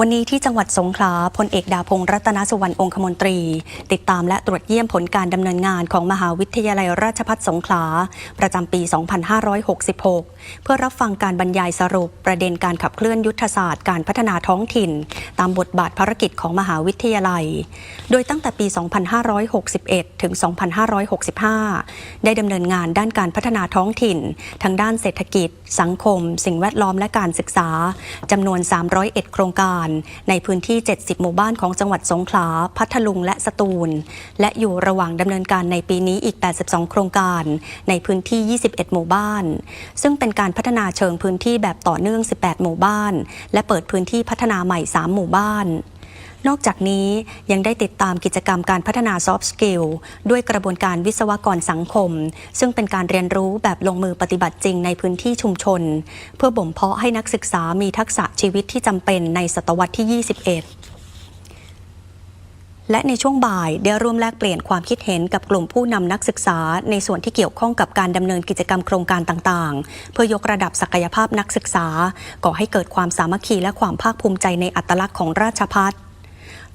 วันนี้ที่จังหวัดสงขลาพลเอกดาพงศ์รัตนสุวรรณองคมนตรี ติดตามและตรวจเยี่ยมผลการดำเนินงานของมหาวิทยาลัยราชภัฏสงขลา ประจำปี 2566 เพื่อรับฟังการบรรยายสรุปประเด็นการขับเคลื่อนยุทธศาสตร์การพัฒนาท้องถิ่น ตามบทบาทภารกิจของมหาวิทยาลัย โดยตั้งแต่ปี 2561 ถึง 2565 ได้ดำเนินงานด้านการพัฒนาท้องถิ่น ทั้งด้านเศรษฐกิจ สังคม สิ่งแวดล้อมและการศึกษาจำนวน 301 โครงการในพื้นที่ 70 หมู่บ้านของจังหวัดสงขลา พัทลุง และสตูล และอยู่ระหว่างดำเนินการในปีนี้อีก 82 โครงการ ในพื้นที่ 21 หมู่บ้าน ซึ่งเป็นการพัฒนาเชิงพื้นที่แบบต่อเนื่อง 18 หมู่บ้าน และเปิดพื้นที่พัฒนาใหม่ 3 หมู่บ้าน นอกจากนี้ยังได้ติดตามกิจกรรมการพัฒนาซอฟต์สกิลด้วยกระบวนการวิศวกรสังคม ซึ่งเป็นการเรียนรู้แบบลงมือปฏิบัติจริงในพื้นที่ชุมชน เพื่อบ่มเพาะให้นักศึกษามีทักษะชีวิตที่จำเป็นในศตวรรษที่ 21และในช่วงบ่ายได้ร่วมแลกเปลี่ยนความคิดเห็นกับกลุ่มผู้นำนักศึกษา ในส่วนที่เกี่ยวข้องกับการดำเนินกิจกรรมโครงการต่างๆ เพื่อยกระดับศักยภาพนักศึกษา ก่อให้เกิดความสามัคคีและความภาคภูมิใจในอัตลักษณ์ของราชพัฒ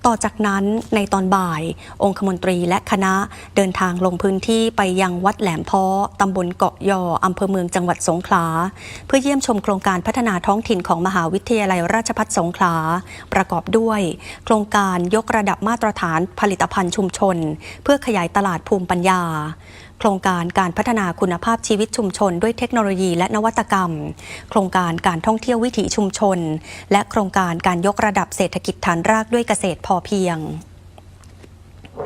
ต่อจากนั้นในตอนบ่าย องคมนตรีและคณะเดินทางลงพื้นที่ไปยังวัดแหลมเพอตำบลเกาะยออำเภอเมืองจังหวัดสงขลา เพื่อเยี่ยมชมโครงการพัฒนาท้องถิ่นของมหาวิทยาลัยราชภัฏสงขลา ประกอบด้วย โครงการยกระดับมาตรฐานผลิตภัณฑ์ชุมชน เพื่อขยายตลาดภูมิปัญญา โครงการการพัฒนาคุณภาพชีวิตชุมชน ด้วยเทคโนโลยีและนวัตกรรม โครงการการท่องเที่ยววิถีชุมชน และโครงการการยกระดับเศรษฐกิจฐานรากด้วยเกษตรพอเพียง